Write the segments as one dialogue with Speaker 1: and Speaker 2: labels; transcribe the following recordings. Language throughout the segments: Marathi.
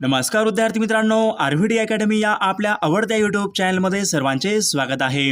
Speaker 1: नमस्कार विद्यार्थी मित्रांनो आर व्ही डी अकॅडमी या आपल्या आवडत्या यूट्यूब चॅनलमध्ये सर्वांचे स्वागत आहे.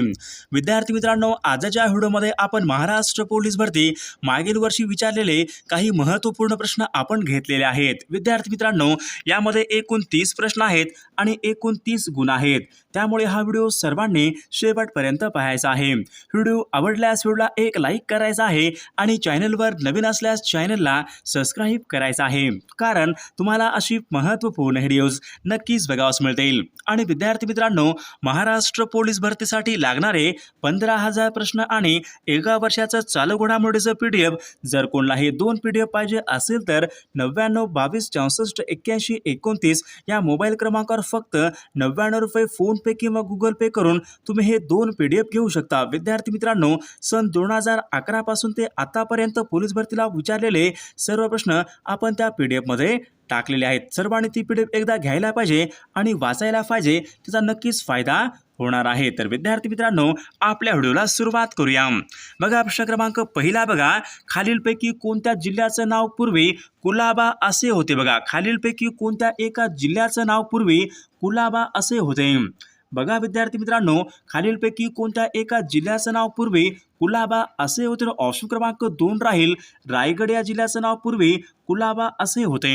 Speaker 1: विद्यार्थी मित्रांनो आजच्या व्हिडिओमध्ये आपण महाराष्ट्र पोलीस भरती मागील वर्षी विचारलेले काही महत्त्वपूर्ण प्रश्न आपण घेतलेले आहेत. विद्यार्थी मित्रांनो यामध्ये एकूण तीस प्रश्न आहेत आणि एकूण तीस गुण आहेत. त्यामुळे हा व्हिडिओ सर्वांनी शेवटपर्यंत पाहायचा आहे. व्हिडिओ आवडल्यास व्हिडिओला एक लाईक करायचा आहे आणि चॅनलवर नवीन असल्यास चॅनलला सबस्क्राईब करायचा आहे. कारण तुम्हाला अशी महत्त्व महत्त्वपूर्ण व्हिडिओज नक्कीच बघावस मिळतील. आणि विद्यार्थी मित्रांनो महाराष्ट्र पोलीस भरतीसाठी लागणारे पंधरा हजार प्रश्न आणि एका वर्षाचं चालू घडामोडीचं पी डी एफ जर कोणालाही दोन पी डी एफ पाहिजे असेल तर नव्याण्णव बावीस चौसष्ट एक्क्याऐंशी एकोणतीस या मोबाईल क्रमांकावर फक्त नव्याण्णव रुपये फोनपे किंवा गुगल पे करून तुम्ही हे दोन पी डी एफ घेऊ शकता. विद्यार्थी मित्रांनो सन दोन हजार अकरापासून ते आतापर्यंत पोलीस भरतीला विचारलेले सर्व प्रश्न आपण त्या पी डी एफमध्ये टाकलेले आहेत. सर्वांनी ती पी एकदा घ्यायला पाहिजे आणि वाचायला पाहिजे त्याचा नक्कीच फायदा होणार आहे. तर विद्यार्थी मित्रांनो आपल्या व्हिडिओला सुरुवात करूया. बघा प्रश्न क्रमांक पहिला बघा. खालीलपैकी कोणत्या जिल्ह्याचं नाव पूर्वी कुलाबा असे होते? बघा खालीलपैकी कोणत्या एका जिल्ह्याचं नाव पूर्वी कुलाबा असे होते? बघा विद्यार्थी मित्रांनो खालीलपैकी कोणत्या एका जिल्ह्याचं नाव पूर्वी कुलाबा असे होते ऑप्शन क्रमांक दोन राहील. रायगड या जिल्ह्याचं नाव पूर्वी कुलाबा असे होते.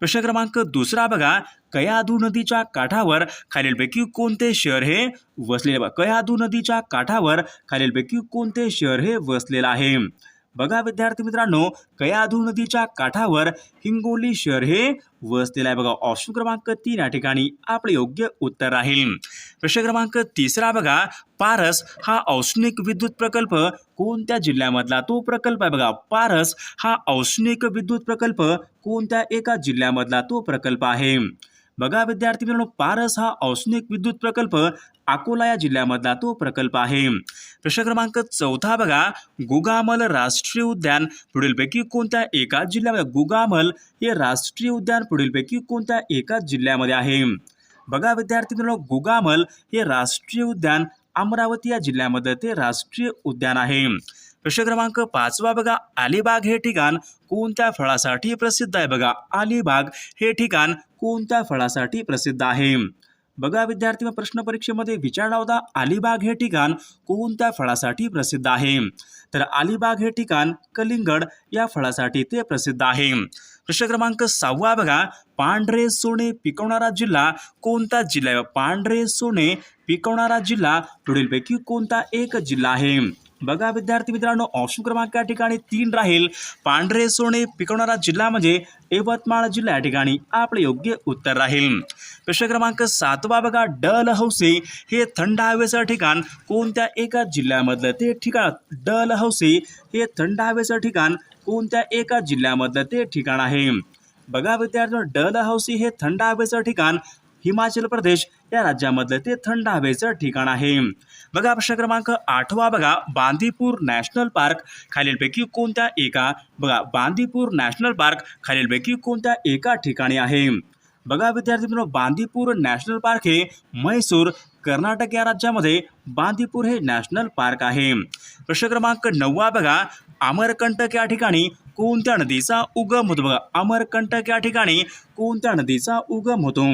Speaker 1: प्रश्न क्रमांक दुसरा बघा. कयादू नदीच्या काठावर खालीलपैकी कोणते शहर हे वसलेले? बघा नदीच्या काठावर खालीलपैकी कोणते शहर हे वसलेलं आहे? बघा विद्यार्थी मित्रांनो कयाधू नदीच्या काठावर हिंगोली शहर हे वसलेलं आहे. बघा ऑप्शन क्रमांक तीन या ठिकाणी आपले योग्य उत्तर राहील. प्रश्न क्रमांक तिसरा बघा पारस हा औष्णिक विद्युत प्रकल्प कोणत्या जिल्ह्यामधला? तो प्रकल्प आहे बघा पारस हा औष्णिक विद्युत प्रकल्प कोणत्या एका जिल्ह्यामधला? तो प्रकल्प आहे. बघा विद्यार्थी मित्रांनो पारस हा औष्णिक विद्युत प्रकल्प अकोला या जिल्ह्यामधला तो प्रकल्प आहे. प्रश्न क्रमांक चौथा बघा गुगामल राष्ट्रीय उद्यान पुढीलपैकी कोणत्या एका जिल्ह्यामध्ये? गुगामल हे राष्ट्रीय उद्यान पुढीलपैकी कोणत्या एका जिल्ह्यामध्ये आहे? बघा विद्यार्थी मित्रांनो गुगामल हे राष्ट्रीय उद्यान अमरावती या जिल्ह्यामध्ये ते राष्ट्रीय उद्यान आहे. प्रश्न क्रमांक पाचवा बघा. अलिबाग हे ठिकाण कोणत्या फळासाठी प्रसिद्ध आहे बघा? अलिबाग हे ठिकाण कोणत्या फळासाठी प्रसिद्ध आहे? बघा विद्यार्थी प्रश्न परीक्षेमध्ये विचारला होता अलिबाग हे ठिकाण कोणत्या फळासाठी प्रसिद्ध आहे? तर अलिबाग हे ठिकाण कलिंगड या फळासाठी ते प्रसिद्ध आहे. प्रश्न क्रमांक सहावा बघा. पांढरे सोने पिकवणारा जिल्हा कोणता जिल्हा आहे? पांढरे सोने पिकवणारा जिल्हा पुढीलपैकी कोणता एक जिल्हा आहे? बघा विद्यार्थी मित्रांनो ऑप्शन क्रमांक या ठिकाणी तीन राहील. पांढरे सोने पिकवणारा जिल्हा म्हणजे यवतमाळ जिल्हा या ठिकाणी आपले योग्य उत्तर राहील. प्रश्न क्रमांक सातवा बघा डल हौसे हे थंड हवेचं ठिकाण कोणत्या एका जिल्ह्यामधलं? ते ठिकाण डल हौसे हे थंड हवेचं ठिकाण कोणत्या एका जिल्ह्यामधलं? ते ठिकाण आहे. बघा विद्यार्थी डल हौसी हे थंड हवेचं ठिकाण हिमाचल प्रदेश या राज्यामधलं ते थंड हवेचं ठिकाण आहे. बघा प्रश्न क्रमांक आठवा बघा. बांदीपूर नॅशनल पार्क खालीलपैकी कोणत्या एका बघा बांदीपूर नॅशनल पार्क खालीलपैकी कोणत्या एका ठिकाणी आहे? बघा विद्यार्थी मित्रांनो बांदीपूर नॅशनल पार्क हे म्हैसूर कर्नाटक या राज्यामध्ये बांदीपूर हे नॅशनल पार्क आहे. प्रश्न क्रमांक नववा बघा. अमरकंटक या ठिकाणी कोणत्या नदीचा उगम होतो? बघा अमरकंटक या ठिकाणी कोणत्या नदीचा उगम होतो?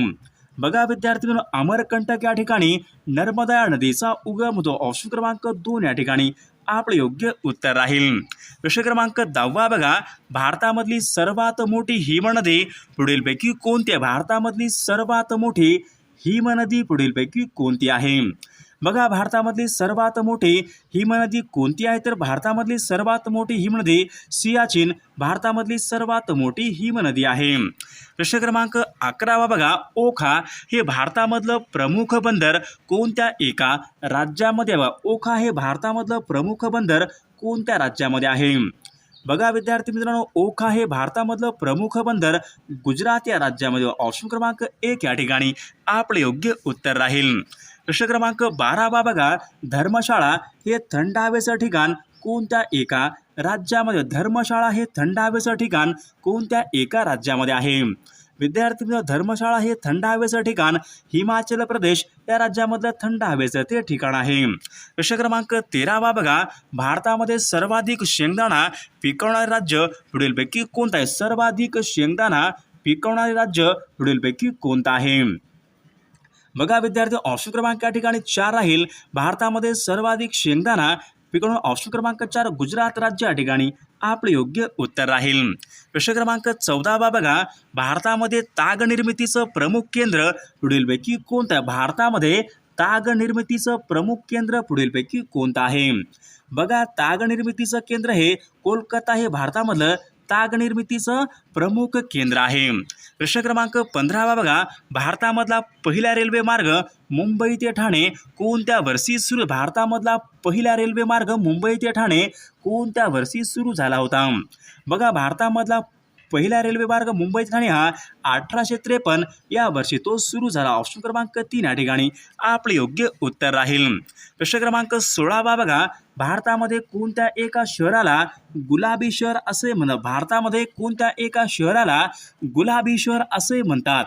Speaker 1: बघा विद्यार्थी अमरकंटक या ठिकाणी नर्मदा नदीचा उगम होतो ऑप्शन क्रमांक दोन या ठिकाणी आपलं योग्य उत्तर राहील. प्रश्न क्रमांक दहावा बघा. भारतामधली सर्वात मोठी हिमनदी पुढीलपैकी कोणती आहे? भारतामधली सर्वात मोठी हिमनदी पुढीलपैकी कोणती आहे? बघा भारतामधली सर्वात मोठी हिमनदी कोणती आहे? तर भारतामधली सर्वात मोठी हिमनदी सियाचीन भारतामधली सर्वात मोठी हिमनदी आहे. प्रश्न क्रमांक अकरावा बघा ओखा हे भारतामधलं प्रमुख बंदर कोणत्या एका राज्यामध्ये ओखा हे भारतामधलं प्रमुख बंदर कोणत्या राज्यामध्ये आहे? बघा विद्यार्थी मित्रांनो ओखा हे भारतामधलं प्रमुख बंदर गुजरात या राज्यामध्ये ऑप्शन क्रमांक एक या ठिकाणी. आपले योग्य उत्तर राहील. प्रश्न क्रमांक बारा बा बघा धर्मशाळा हे थंड हवेचं ठिकाण कोणत्या एका राज्यामध्ये? धर्मशाळा हे थंड हवेचं ठिकाण कोणत्या एका राज्यामध्ये आहे? विद्यार्थी मित्र धर्मशाळा हे थंड हवेचं ठिकाण हिमाचल प्रदेश या राज्यामधलं थंड हवेचं ते ठिकाण आहे. प्रश्न क्रमांक तेरावा बघा भारतामध्ये सर्वाधिक शेंगदाणा पिकवणारे राज्य पुढीलपैकी कोणतं आहे? सर्वाधिक शेंगदाणा पिकवणारे राज्य पुढीलपैकी कोणतं आहे? बघा विद्यार्थी ऑप्शन क्रमांक या ठिकाणी चार राहील. भारतामध्ये सर्वाधिक शेंगदाणा पिकवून ऑप्शन क्रमांक चार गुजरात राज्य या ठिकाणी आपले योग्य उत्तर राहील. प्रश्न क्रमांक चौदावा बघा. भारतामध्ये ताग निर्मितीचं प्रमुख केंद्र पुढीलपैकी कोणतं आहे? भारतामध्ये ताग निर्मितीचं प्रमुख केंद्र पुढीलपैकी कोणतं आहे? बघा ताग निर्मितीचं केंद्र हे कोलकाता हे भारतामधलं ताग निर्मितीचं प्रमुख केंद्र आहे. प्रश्न क्रमांक पंधरावा बघा. भारतामधला पहिला रेल्वे मार्ग मुंबई ते ठाणे. कोणत्या वर्षी सुरू? भारतामधला पहिला रेल्वे मार्ग मुंबई ते ठाणे. कोणत्या वर्षी सुरू झाला होता? बघा भारतामधला पहिला रेल्वे मार्ग मुंबई ठाणे हा अठराशे त्रेपन्न. या वर्षी तो सुरू झाला ऑप्शन क्रमांक तीन या ठिकाणी. आपले योग्य उत्तर राहील. प्रश्न क्रमांक सोळावा बघा. भारतामध्ये कोणत्या एका शहराला गुलाबी शहर असे म्हणतात? भारतामध्ये कोणत्या एका शहराला गुलाबी शहर असे म्हणतात?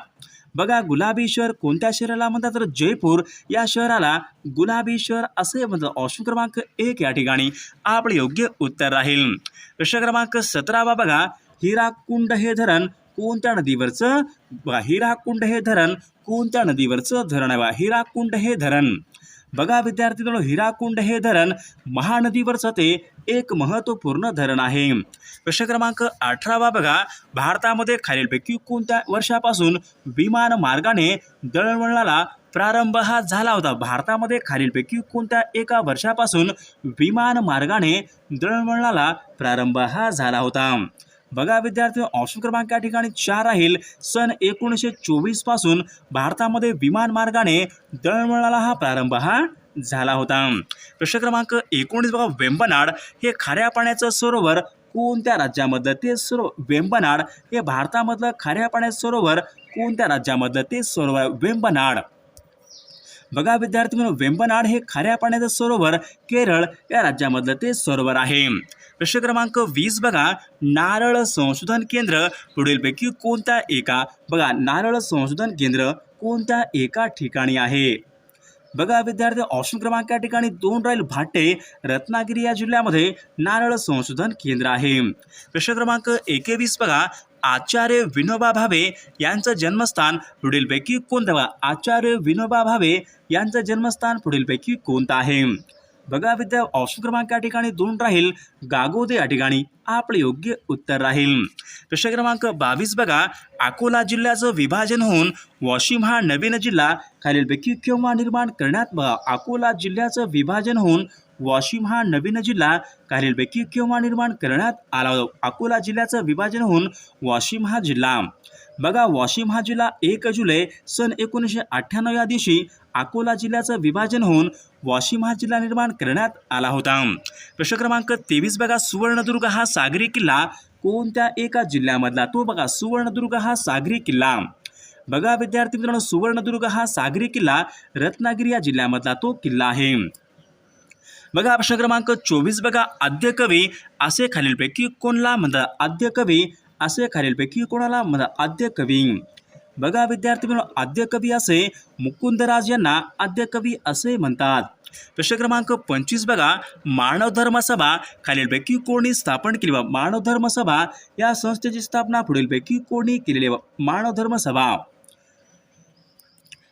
Speaker 1: बघा गुलाबी शहर कोणत्या शहराला म्हणतात? तर जयपूर या शहराला गुलाबी शहर असे म्हणतात. ऑप्शन क्रमांक एक या ठिकाणी. आपले योग्य उत्तर राहील. प्रश्न क्रमांक सतरावा बघा. हिराकुंड हे धरण कोणत्या नदीवरचं? हिराकुंड हे धरण कोणत्या नदीवरचं धरण आहे? बा हिराकुंड हे धरण बघा विद्यार्थी मित्रांनो हिराकुंड हे धरण महानदीवरचं ते एक महत्त्वपूर्ण धरण आहे. प्रश्न क्रमांक अठरावा बघा. भारतामध्ये खालीलपैकी कोणत्या वर्षापासून विमान मार्गाने दळणवळणाला प्रारंभ हा झाला होता? भारतामध्ये खालीलपैकी कोणत्या एका वर्षापासून विमान मार्गाने दळणवळणाला प्रारंभ हा झाला होता? बघा विद्यार्थी ऑप्शन क्रमांक या ठिकाणी चार राहील. सन एकोणीसशे चोवीसपासून भारतामध्ये विमान मार्गाने दळणवळणाला हा प्रारंभ हा झाला होता. प्रश्न क्रमांक एकोणीस बघा वेंबनाड हे खाऱ्या पाण्याचं सरोवर कोणत्या राज्यामधलं? ते सरो वेंबनाड हे भारतामधलं खाऱ्या पाण्याचं सरोवर कोणत्या राज्यामधलं? ते सरोवर वेंबनाड. बघा विद्यार्थी म्हणून वेंबनाड हे खाऱ्या पाण्याचं सरोवर केरळ या राज्यामधलं ते सरोवर आहे. प्रश्न क्रमांक वीस बघा नारळ संशोधन केंद्र पुढीलपैकी कोणत्या एका बघा नारळ संशोधन केंद्र कोणत्या एका ठिकाणी आहे? बघा विद्यार्थी ऑप्शन क्रमांक या ठिकाणी दोन राहील भाटे रत्नागिरी या जिल्ह्यामध्ये नारळ संशोधन केंद्र आहे. प्रश्न क्रमांक एकेवीस बघा आचार्य विनोबा भावे यांचं जन्मस्थान पुढीलपैकी कोणतं? आचार्य विनोबा भावे यांचं जन्मस्थान पुढीलपैकी कोणतं आहे? बघा विद्या ऑप्शन क्रमांक या ठिकाणी दोन राहील. गागोदे या ठिकाणी. आपले योग्य उत्तर राहील. प्रश्न क्रमांक बावीस बघा. अकोला जिल्ह्याचं विभाजन होऊन वाशिम हा नवीन जिल्हा खालीलपैकी केव्हा निर्माण करण्यात बघा. अकोला जिल्ह्याचं विभाजन होऊन वाशिम हा नवीन जिल्हा खालीलपैकी केव्हा निर्माण करण्यात आला होता? अकोला जिल्ह्याचं विभाजन होऊन वाशिम हा जिल्हा. बघा वाशिम हा जिल्हा एक जुलै सन एकोणीसशे अठ्ठ्याण्णव या दिवशी अकोला जिल्ह्याचं विभाजन होऊन वाशिम हा जिल्हा निर्माण करण्यात आला होता. प्रश्न क्रमांक तेवीस बघा. सुवर्णदुर्ग हा सागरी किल्ला कोणत्या एका जिल्ह्यामधला? तो बघा सुवर्णदुर्ग हा सागरी किल्ला. बघा विद्यार्थी मित्रांनो सुवर्णदुर्ग हा सागरी किल्ला रत्नागिरी या जिल्ह्यामधला तो किल्ला आहे. बघा प्रश्न क्रमांक चोवीस बघा. आद्य कवी असे खालीलपैकी कोणला म्हणतात आद्य कवी असे खालीलपैकी कोणाला म्हणतात आद्य कवी. बघा विद्यार्थी मित्रांनो आद्य कवी असे मुकुंदराज यांना आद्य कवी असे म्हणतात. प्रश्न क्रमांक पंचवीस बघा. मानव धर्म सभा खालीलपैकी कोणी स्थापन केली? बा मानव धर्म सभा या संस्थेची स्थापना पुढीलपैकी कोणी केलेली बा? मानव धर्म सभा.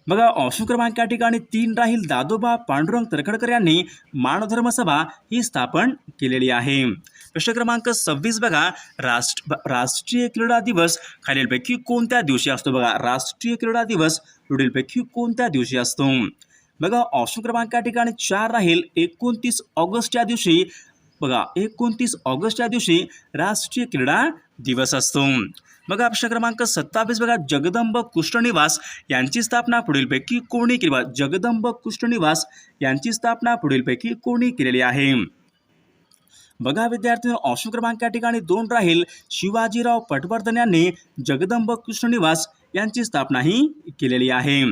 Speaker 1: बघा ऑप्शन क्रमांक या ठिकाणी तीन राहील. दादोबा पांडुरंग तरखडकर यांनी मानवधर्म सभा ही स्थापन केलेली आहे. प्रश्न क्रमांक सव्वीस बघा. राष्ट्र राष्ट्रीय क्रीडा दिवस खालीलपैकी कोणत्या दिवशी असतो बघा? राष्ट्रीय क्रीडा दिवस पुढीलपैकी कोणत्या दिवशी असतो? बघा ऑप्शन क्रमांक या ठिकाणी चार राहील. एकोणतीस ऑगस्ट या दिवशी बघा एकोणतीस ऑगस्ट या दिवशी राष्ट्रीय क्रीडा दिवस असतो. बघा प्रश्न क्रमांक सत्तावीस बघा. जगदंब कुष्ठनिवास यांची स्थापना पुढीलपैकी कोणी केली? जगदंब कुष्ठनिवास यांची स्थापना पुढीलपैकी कोणी केलेली आहे? बघा विद्यार्थी ऑप्शन क्रमांक या ठिकाणी दोन राहील. शिवाजीराव पटवर्धन यांनी जगदंब कृष्णनिवास यांची स्थापनाही केलेली आहे.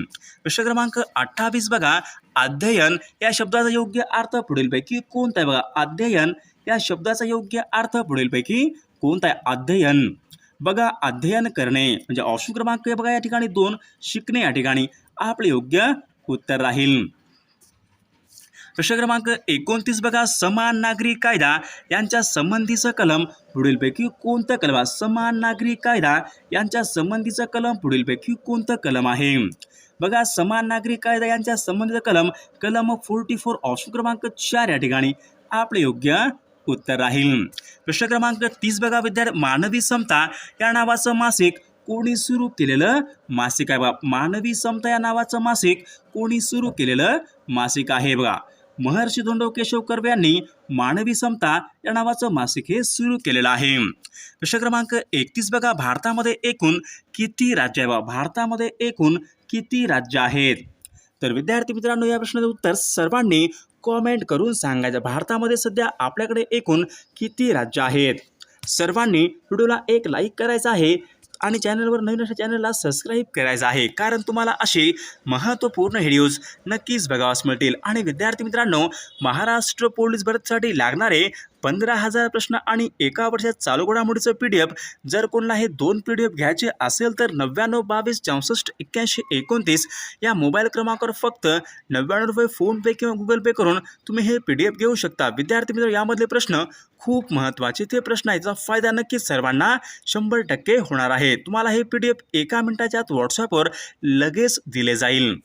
Speaker 1: प्रश्न क्रमांक अठ्ठावीस बघा. अध्ययन या शब्दाचा योग्य अर्थ पुढीलपैकी कोणता आहे बघा? अध्ययन या शब्दाचा योग्य अर्थ पुढीलपैकी कोणता आहे? अध्ययन. बघा अध्ययन करणे म्हणजे ऑप्शन क्रमांक बघा या ठिकाणी दोन शिकणे या ठिकाणी आपले योग्य उत्तर राहील. प्रश्न क्रमांक एकोणतीस बघा समान नागरी कायदा यांच्या संबंधीचं कलम पुढीलपैकी कोणतं कलम आहे? समान नागरी कायदा यांच्या संबंधीचं कलम पुढीलपैकी कोणतं कलम आहे? बघा समान नागरी कायदा यांच्या संबंधित कलम कलम फोर्टी फोर ऑप्शन क्रमांक चार या ठिकाणी आपले योग्य उत्तर राहील. प्रश्न क्रमांक तीस बघा विद्यार्थी मानवी समता या नावाचं मासिक कोणी सुरू केलेलं मासिक आहे बघा. मानवी समता या नावाचं मासिक कोणी सुरू केलेलं मासिक आहे बघा. महर्षी धोंडो केशव कर्वे यांनी मानवी समता या नावाचं मासिक हे सुरू केलेलं आहे. प्रश्न क्रमांक एकतीस बघा. भारतामध्ये एकूण किती राज्य आहे? भारतामध्ये एकूण किती राज्य आहेत? तर विद्यार्थी मित्रांनो या प्रश्नाचं उत्तर सर्वांनी कॉमेंट करून सांगायचं. भारतामध्ये सध्या आपल्याकडे एकूण किती राज्य आहेत? सर्वांनी व्हिडिओला एक लाईक करायचं आहे. आणि चॅनलवर नवीन अशा चॅनलला सबस्क्राईब करायचं आहे. कारण तुम्हाला असे महत्त्वपूर्ण व्हिडिओज नक्कीच बघावास मिळतील. आणि विद्यार्थी मित्रांनो महाराष्ट्र पोलीस भरतीसाठी लागणारे पंधरा हजार प्रश्न आणि एका वर्षात चालू घडामोडीचं पी डी एफ जर कोणाला हे दोन पी डी एफ घ्यायचे असेल तर नव्याण्णव बावीस चौसष्ट एक्क्याऐंशी एकोणतीस या मोबाईल क्रमांकावर फक्त नव्याण्णव रुपये फोनपे किंवा गुगल पे करून तुम्ही हे पी डी एफ घेऊ शकता. विद्यार्थी मित्र यामधले प्रश्न खूप महत्त्वाचे. ते प्रश्न आहे याचा फायदा नक्कीच सर्वांना शंभर टक्के होणार आहे. तुम्हाला हे पी डी एफ एका मिनिटाच्या आत व्हॉट्सअपवर लगेच दिले जाईल.